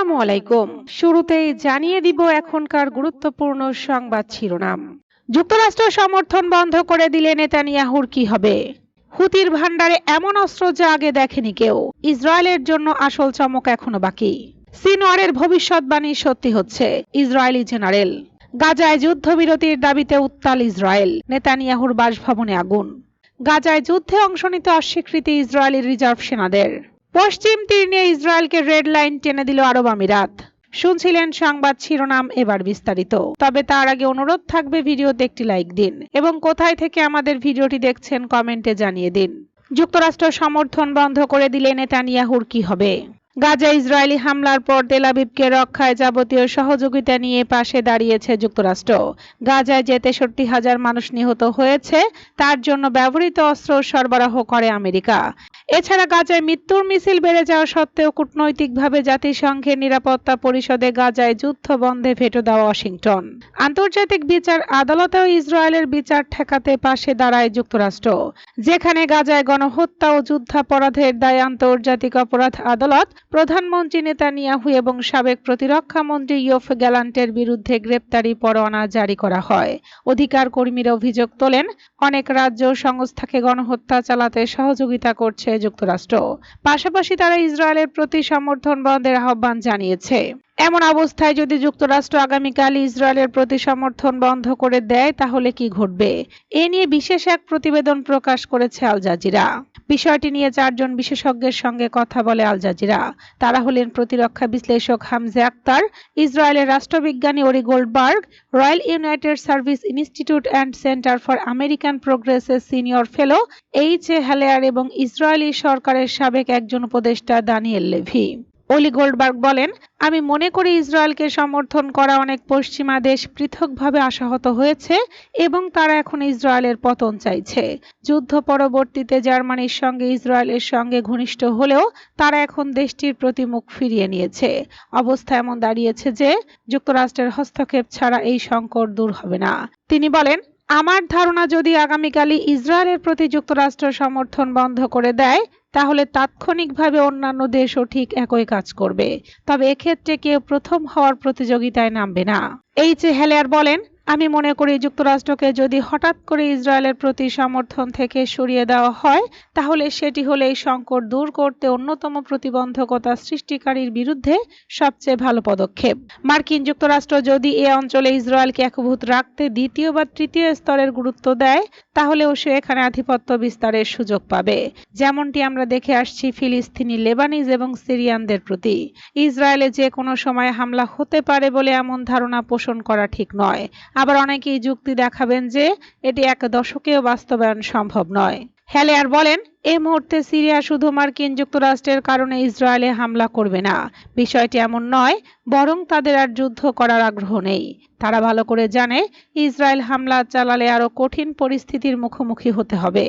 আসসালামু আলাইকুম। শুরুতেই জানিয়ে দিব এখনকার গুরুত্বপূর্ণ সংবাদ শিরোনাম। যুক্তরাষ্ট্র সমর্থন বন্ধ করে দিলে নেতানিয়াহুর কি হবে? হুতির ভান্ডারে এমন অস্ত্র যা আগে দেখেনি কেউ। ইসরায়েলের জন্য আসল চমক এখনও বাকি। সিনোয়ারের ভবিষ্যৎবাণী সত্যি হচ্ছে, ইসরায়েলি জেনারেল। গাজায় যুদ্ধবিরতির দাবিতে উত্তাল ইসরায়েল, নেতানিয়াহুর বাসভবনে আগুন। গাজায় যুদ্ধে অংশ নিতে অস্বীকৃতি ইসরায়েলি রিজার্ভ সেনাদের। পশ্চিম তীর নিয়ে ইসরায়েলকে রেড লাইন টেনে দিল আরব আমিরাত। শুনছিলেন সংবাদ শিরোনাম এবার বিস্তারিত। তবে তার আগে অনুরোধ থাকবে ভিডিওতে একটি লাইক দিন এবং কোথায় থেকে আমাদের ভিডিওটি দেখছেন কমেন্টে জানিয়ে দিন। যুক্তরাষ্ট্র সমর্থন বন্ধ করে দিলে নেতানিয়াহুর কি হবে? গাজা ইসরায়েলি হামলার পর তেলাবিবকে রক্ষায় যাবতীয় সহযোগিতা নিয়ে পাশে দাঁড়িয়েছে যুক্তরাষ্ট্র। গাজায় যে তেষট্টি হাজার মানুষ নিহত হয়েছে, তার জন্য ব্যবহৃত অস্ত্র সরবরাহ করে আমেরিকা। এছাড়া গাজায় মৃত্যুর মিছিল বেড়ে যাওয়া সত্ত্বেও কূটনৈতিকভাবে জাতিসংঘের নিরাপত্তা পরিষদে গাজায় যুদ্ধ বন্ধে ভেটো দেওয়া ওয়াশিংটন। আন্তর্জাতিক বিচার আদালতেও ইসরায়েলের বিচার ঠেকাতে পাশে দাঁড়ায় যুক্তরাষ্ট্র। যেখানে গাজায় গণহত্যা ও যুদ্ধাপরাধের দায় আন্তর্জাতিক অপরাধ আদালত প্রধানমন্ত্রী নেতানিয়াহু এবং সাবেক প্রতিরক্ষা মন্ত্রী ইয়ফ গ্যালান্টের বিরুদ্ধে গ্রেপ্তারি পরোয়ানা জারি করা হয়। অধিকার কর্মীরা অভিযোগ তোলেন, অনেক রাজ্য সংস্থাকে গণহত্যা চালাতে সহযোগিতা করছে যুক্তরাষ্ট্র। পাশাপাশি তারা ইসরায়েলের প্রতি সমর্থন বন্ধের আহ্বান জানিয়েছে। এমন অবস্থায় যদি যুক্তরাষ্ট্র আগামীকাল ইসরায়েলের প্রতি সমর্থন বন্ধ করে দেয়, তাহলে কি ঘটবে? এ নিয়ে বিশেষ এক প্রতিবেদন প্রকাশ করেছে আল জাজিরা। বিষয়টি নিয়ে চারজন বিশেষজ্ঞের সঙ্গে কথা বলে আল জাজিরা। তারা হলেন প্রতিরক্ষা বিশ্লেষক হামজে আক্তার, ইসরায়েলের রাষ্ট্রবিজ্ঞানী Ori Goldberg, royal united service institute and centre for American প্রোগ্রেসের senior fellow H A Hellyer এবং ইসরায়েলি সরকারের সাবেক একজন উপদেষ্টা দানিয়েল লেভি। অলি গোল্ডবার্গ বলেন, আমি মনে করি ইসরায়েলকে সমর্থন করা অনেক পশ্চিমা দেশ পৃথকভাবে আশাহত হয়েছে এবং তারা এখন ইসরায়েলের পতন চাইছে। যুদ্ধ পরবর্তীতে জার্মানির সঙ্গে ইসরায়েলের সঙ্গে ঘনিষ্ঠ হলেও তারা এখন দেশটির প্রতি মুখ ফিরিয়ে নিয়েছে। অবস্থা এমন দাঁড়িয়েছে যে, যুক্তরাষ্ট্রের হস্তক্ষেপ ছাড়া এই সংকট দূর হবে না। তিনি বলেন আমার ধারণা যদি আগামীকালই ইসরায়েলের প্রতি যুক্তরাষ্ট্র সমর্থন বন্ধ করে দেয়, তাহলে তাৎক্ষণিকভাবে অন্যান্য দেশও ঠিক একই কাজ করবে। তবে এক্ষেত্রে কেউ প্রথম হওয়ার প্রতিযোগিতায় নামবে না। এইচ হেলেয়ার বলেন আমি মনে করি যুক্তরাষ্ট্রকে যদি হঠাৎ করে ইসরায়েলের প্রতি সমর্থন থেকে সরিয়ে দেওয়া হয়, তাহলে সেটি হলে এই সংকট দূর করতে অন্যতম প্রতিবন্ধকতা সৃষ্টিকারীর বিরুদ্ধে সবচেয়ে ভালো পদক্ষেপ। মার্কিন যুক্তরাষ্ট্র যদি এ অঞ্চলে ইসরায়েলকে একভূত রাখতে দ্বিতীয় বা তৃতীয় স্তরের গুরুত্ব দেয়, তাহলেও সে এখানে আধিপত্য বিস্তারের সুযোগ পাবে। যেমনটি আমরা দেখে আসছি ফিলিস্তিনি, লেবানিজ এবং সিরিয়ানদের প্রতি। ইসরায়েলে যে কোনো সময় হামলা হতে পারে বলে এমন ধারণা পোষণ করা ঠিক নয়। আবার অনেকেই যুক্তি দেখাবেন যে এটি এক দশকেও বাস্তবায়ন সম্ভব নয়। হেলেয়ার বলেন এ মুহূর্তে সিরিয়া শুধু মার্কিন যুক্তরাষ্ট্রের কারণে ইসরায়েলে হামলা করবে না। বিষয়টি এমন নয়, বরং তাদের আর যুদ্ধ করার আগ্রহ নেই। তারা ভালো করে জানে, ইসরায়েল হামলা চালালে আরও কঠিন পরিস্থিতির মুখোমুখি হতে হবে।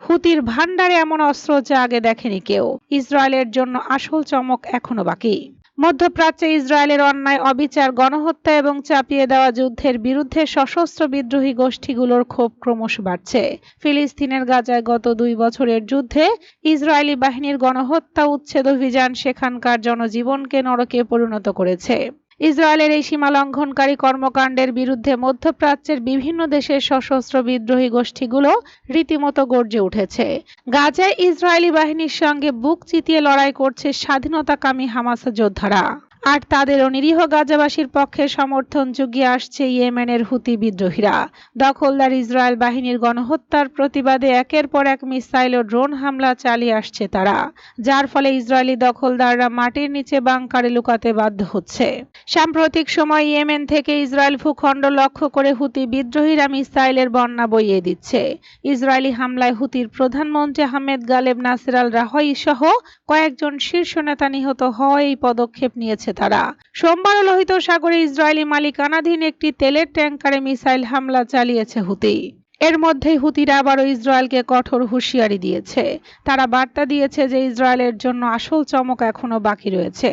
হুতির ভান্ডারে এমন অস্ত্র যা আগে দেখেনি কেউ। ইসরায়েলের জন্য আসল চমক এখনও বাকি। মধ্যপ্রাচ্যে ইসরায়েলের অন্যায়, অবিচার, গণহত্যা এবং চাপিয়ে দেওয়া যুদ্ধের বিরুদ্ধে সশস্ত্র বিদ্রোহী গোষ্ঠীগুলোর ক্ষোভ ক্রমশ বাড়ছে। ফিলিস্তিনের গাজায় গত দুই বছরের যুদ্ধে ইসরায়েলি বাহিনীর গণহত্যা উচ্ছেদ অভিযান সেখানকার জনজীবনকে নরকে পরিণত করেছে। ইসরায়েলের এই সীমা লঙ্ঘনকারী কর্মকাণ্ডের বিরুদ্ধে মধ্যপ্রাচ্যের বিভিন্ন দেশের সশস্ত্র বিদ্রোহী গোষ্ঠীগুলো রীতিমতো গর্জে উঠেছে। গাজায় ইসরায়েলি বাহিনীর সঙ্গে বুক চিতিয়ে লড়াই করছে স্বাধীনতাকামী হামাস যোদ্ধারা। আর তাদেরও নিরীহ গাজাবাসীর পক্ষে সমর্থন জুগিয়ে আসছে ইয়েমেনের হুতি বিদ্রোহীরা। দখলদার ইসরায়েল বাহিনীর গণহত্যার প্রতিবাদে একের পর এক মিসাইল ও ড্রোন হামলা চালিয়ে আসছে তারা, যার ফলে ইসরায়েলি দখলদাররা মাটির নিচে বাংকারে লুকাতে বাধ্য হচ্ছে। সাম্প্রতিক সময় ইয়েমেন থেকে ইসরায়েল ভূখণ্ড লক্ষ্য করে হুতি বিদ্রোহীরা মিসাইলের বন্যা বইয়ে দিচ্ছে। ইসরায়েলি হামলায় হুতির প্রধানমন্ত্রী আহমেদ গালেব, নাসির আল রাহই সহ কয়েকজন শীর্ষ নেতা নিহত হওয়া এই পদক্ষেপ নিয়েছে তারা। সোমবার লোহিত সাগরে ইসরায়েলি মালিকানাধীন একটি তেলের ট্যাঙ্কারে মিসাইল হামলা চালিয়েছে হুতি। এর মধ্যেই হুতিরা আবারও ইসরায়েলকে কঠোর হুঁশিয়ারি দিয়েছে। তারা বার্তা দিয়েছে যে ইসরায়েলের জন্য আসল চমক এখনও বাকি রয়েছে।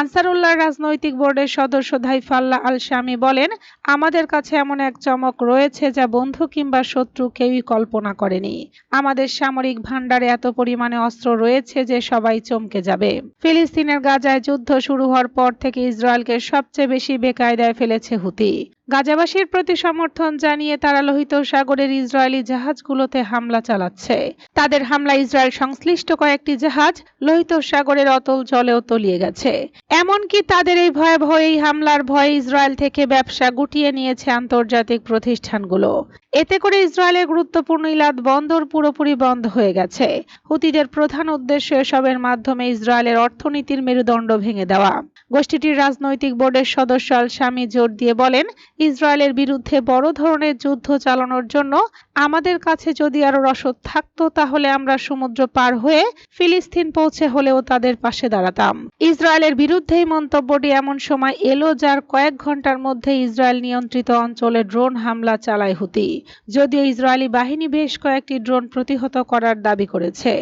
আনসারুল্লাহ রাজনৈতিক বোর্ডের সদস্য ধাইফাল্লাহ আল শামি বলেন, আমাদের কাছে এমন এক চমক রয়েছে যা বন্ধু কিংবা শত্রু কেউই কল্পনা করেনি। আমাদের সামরিক ভাণ্ডারে এত পরিমাণে অস্ত্র রয়েছে যে সবাই চমকে যাবে। ফিলিস্তিনের গাজায় যুদ্ধ শুরু হওয়ার পর থেকে ইসরায়েলকে সবচেয়ে বেশি বেকায়দায় ফেলেছে হুতি। গাজাবাসীর প্রতি সমর্থন জানিয়ে তারা লোহিত সাগরের ইসরায়েলি জাহাজগুলোতে হামলা চালাচ্ছে। তাদের হামলা ইসরায়েল সংশ্লিষ্ট কয়েকটি জাহাজ লোহিত সাগরের অতল জলেও তলিয়ে গেছে। এমনকি তাদের এই ভয়াবহ এই হামলার ভয়ে ইসরায়েল থেকে ব্যবসা গুটিয়ে নিয়েছে আন্তর্জাতিক প্রতিষ্ঠানগুলো। এতে করে ইসরায়েলের গুরুত্বপূর্ণ ইলাদ বন্দর পুরোপুরি বন্ধ হয়ে গেছে। হুতিদের প্রধান উদ্দেশ্য এসবের মাধ্যমে ইসরায়েলের অর্থনীতির মেরুদণ্ড ভেঙে দেওয়া। গোষ্ঠীটির রাজনৈতিক বোর্ডের সদস্য আল শামি জোর দিয়ে বলেন ইসরায়েলের বিরুদ্ধে বড় ধরনের যুদ্ধ চালানোর জন্য আমাদের কাছে যদি আরও রসদ থাকতো, তাহলে আমরা সমুদ্র পার হয়ে ফিলিস্তিন পৌঁছে হলেও তাদের পাশে দাঁড়াতাম। ইসরায়েলের বিরুদ্ধে এই মন্তব্যটি এমন সময় এলো, যার কয়েক ঘণ্টার মধ্যে ইসরায়েল নিয়ন্ত্রিত অঞ্চলে ড্রোন হামলা চালায় হুতি, যদিও ইসরায়েলি বাহিনী বেশ কয়েকটি ড্রোন প্রতিহত করার দাবি করেছে।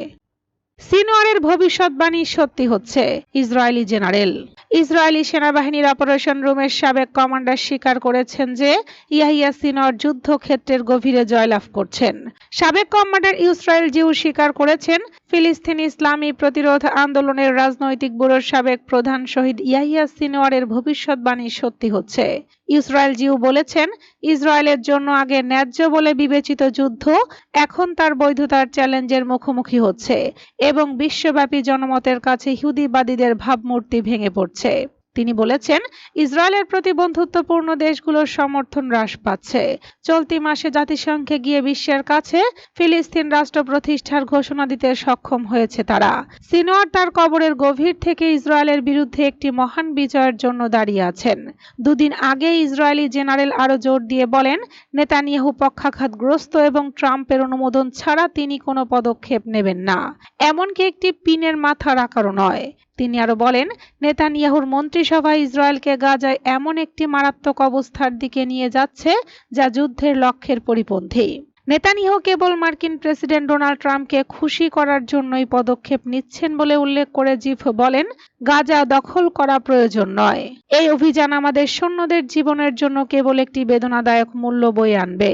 সিনোয়ারের ভবিষ্যৎবাণী সত্যি হচ্ছে, ইসরায়েলি জেনারেল। ইসরায়েলি সেনাবাহিনীর অপারেশন রুমের সাবেক কমান্ডার স্বীকার করেছেন যে, ইয়াহিয়া সিনোয়ার যুদ্ধক্ষেত্রের গভীরে জয়লাভ করছেন। সাবেক কমান্ডার ইসরায়েল জিউ স্বীকার করেছেন, ফিলিস্তিন ইসলামী প্রতিরোধ আন্দোলনের রাজনৈতিক ব্যুরোর সাবেক প্রধান শহীদ ইয়াহিয়া সিনোয়ারের ভবিষ্যৎবাণী সত্যি হচ্ছে। ইসরায়েল জিউ বলেছেন, ইসরায়েলের জন্য আগে ন্যায্য বলে বিবেচিত যুদ্ধ, এখন তার বৈধতার চ্যালেঞ্জের মুখোমুখি হচ্ছে। এবং বিশ্বব্যাপী জনমতের কাছে ইহুদিবাদীদের ভাবমূর্তি ভেঙে পড়ছে। তিনি বলেছেন, ইসরায়েলের প্রতি বন্ধুত্বপূর্ণ দেশগুলোর সমর্থন হ্রাস পাচ্ছে। চলতি মাসে জাতিসংঘে গিয়ে বিশ্বের কাছে ফিলিস্তিন রাষ্ট্র প্রতিষ্ঠার ঘোষণা দিতে সক্ষম হয়েছে তারা। সিনোয়ার তার কবরের গভীর থেকে ইসরায়েলের বিরুদ্ধে একটি মহান বিজয়ের জন্য দাঁড়িয়ে আছেন। দুদিন আগে ইসরায়েলি জেনারেল আরও জোর দিয়ে বলেন, নেতানিয়াহু পক্ষাঘাতগ্রস্ত এবং ট্রাম্পের অনুমোদন ছাড়া তিনি কোনো পদক্ষেপ নেবেন না। এমনকি একটি পিনের মাথার আকারও নয়। তিনি আরও বলেন, নেতানিয়াহুর মন্ত্রিসভা ইসরায়েলকে গাজায় এমন একটি মারাত্মক অবস্থার দিকে নিয়ে যাচ্ছে যা যুদ্ধের লক্ষ্যের পরিপন্থী। নেতানিয়াহু কেবল মার্কিন প্রেসিডেন্ট ডোনাল্ড ট্রাম্পকে খুশি করার জন্যই পদক্ষেপ নিচ্ছেন বলে উল্লেখ করে জিফ বলেন, গাজা দখল করা প্রয়োজন নয়। এই অভিযান আমাদের সৈন্যদের জীবনের জন্য কেবল একটি বেদনাদায়ক মূল্য বয়ে আনবে।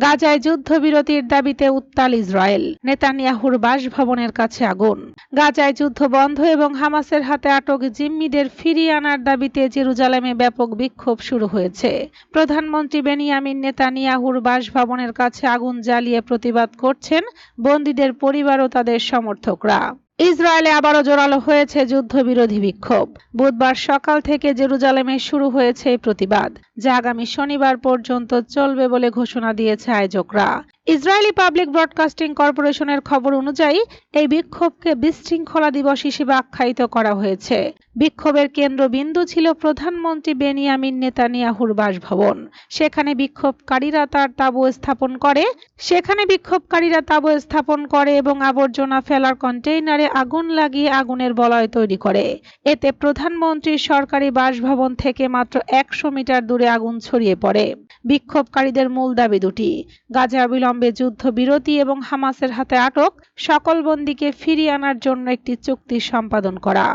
গাজায় যুদ্ধবিরতির দাবিতে উত্তাল ইসরায়েল। নেতানিয়াহুর বাসভবনের কাছে আগুন। গাজায় যুদ্ধ বন্ধ এবং হামাসের হাতে আটক জিম্মিদের ফিরিয়ে আনার দাবিতে জেরুজালেমে ব্যাপক বিক্ষোভ শুরু হয়েছে। প্রধানমন্ত্রী বেনিয়ামিন নেতানিয়াহুর বাসভবনের কাছে আগুন জ্বালিয়ে প্রতিবাদ করছেন বন্দীদের পরিবার ও তাদের সমর্থকরা। ইসরায়েলে আবারও জোরালো হয়েছে যুদ্ধবিরোধী বিক্ষোভ। বুধবার সকাল থেকে জেরুজালেমে শুরু হয়েছে প্রতিবাদ, যা আগামী শনিবার পর্যন্ত চলবে বলে ঘোষণা দিয়েছে আয়োজকরা। ইসরায়েলি পাবলিক ব্রডকাস্টিং কর্পোরেশনের খবর অনুযায়ী, এই বিক্ষোভকে বিশৃঙ্খলা দিবস হিসেবে আখ্যায়িত করা হয়েছে। বিক্ষোভের কেন্দ্রবিন্দু ছিল প্রধানমন্ত্রী বেনিয়ামিন নেতানিয়াহুর বাসভবন। সেখানে বিক্ষোভকারীরা তার তাঁবু স্থাপন করে, সেখানে বিক্ষোভকারীরা তাঁবু স্থাপন করে এবং আবর্জনা ফেলার কন্টেইনারে আগুন লাগিয়ে আগুনের বলয় তৈরি করে। এতে প্রধানমন্ত্রীর সরকারি বাসভবন থেকে মাত্র একশো মিটার দূরে আগুন ছড়িয়ে পড়ে। বিক্ষোভকারীদের মূল দাবি দুটি। গাজা অবিলম্বে যুদ্ধবিরতি এবং হামাসের হাতে আটক, সকল বন্দীকে ফিরিয়ে আনার জন্য একটি চুক্তি সম্পাদন করা।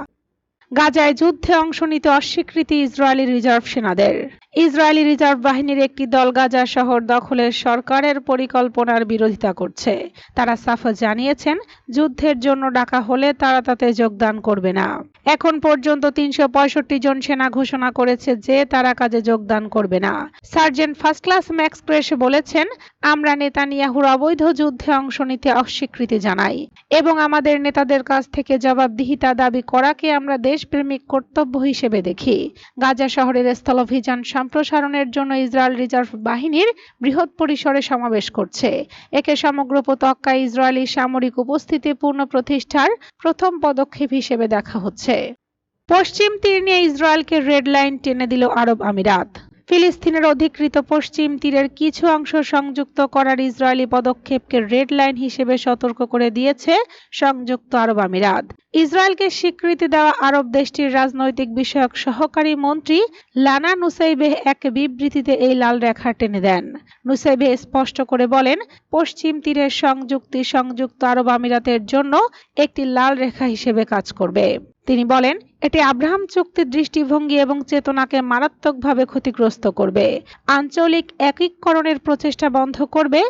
গাজায় যুদ্ধে অংশ নিতে অস্বীকৃতি ইসরায়েলি রিজার্ভ সেনাদের। ইসরায়েলি রিজার্ভ বাহিনীর একটি দল গাজা শহর দখলের সরকারের পরিকল্পনার বিরোধিতা করছে। তারা সাফ জানিয়েছেন, যুদ্ধের জন্য ডাকা হলে তারা তাতে যোগদান করবে না। এখন পর্যন্ত তিনশো পঁয়ষট্টি জন সেনা ঘোষণা করেছে যে তারা কাজে যোগদান করবে না। Sergeant first class Max Kresch বলেছেন, আমরা নেতানিয়াহুর অবৈধ যুদ্ধে অংশ নিতে অস্বীকৃতি জানাই এবং আমাদের নেতাদের কাছ থেকে জবাবদিহিতা দাবি করাকে আমরা দেশপ্রেমিক কর্তব্য হিসেবে দেখি। গাজা শহরের স্থলাভিযান সম্প্রসারণের জন্য ইসরায়েল রিজার্ভ বাহিনীর বৃহৎ পরিসরে সমাবেশ করছে। একে সমগ্র উপত্যকায় ইসরায়েলি সামরিক উপস্থিতি পূর্ণ প্রতিষ্ঠার প্রথম পদক্ষেপ হিসেবে দেখা হচ্ছে। পশ্চিম তীর নিয়ে ইসরায়েলকে রেড লাইন টেনে দিল আরব আমিরাত। ফিলিস্তিনের অধিকৃত পশ্চিম তীরের কিছু অংশ সংযুক্ত করার ইসরায়েলি পদক্ষেপকে রেড লাইন হিসেবে সতর্ক করে দিয়েছে সংযুক্ত আরব আমিরাত। ইসরায়েলকে স্বীকৃতি দেওয়া আরব দেশটির রাজনৈতিক বিষয়ক সহকারী মন্ত্রী লানা নুসাইবেহ এক বিবৃতিতে এই লাল রেখা টেনে দেন। নুসাইবেহ স্পষ্ট করে বলেন, পশ্চিম তীরের সংযুক্তি সংযুক্ত আরব আমিরাতের জন্য একটি লাল রেখা হিসেবে কাজ করবে। তিনি বলেন এটি আব্রাহাম চুক্তির দৃষ্টিভঙ্গি এবং চেতনাকে মারাত্মকভাবে ক্ষতিগ্রস্ত করবে। আঞ্চলিক একীকরণের প্রচেষ্টা বন্ধ করবে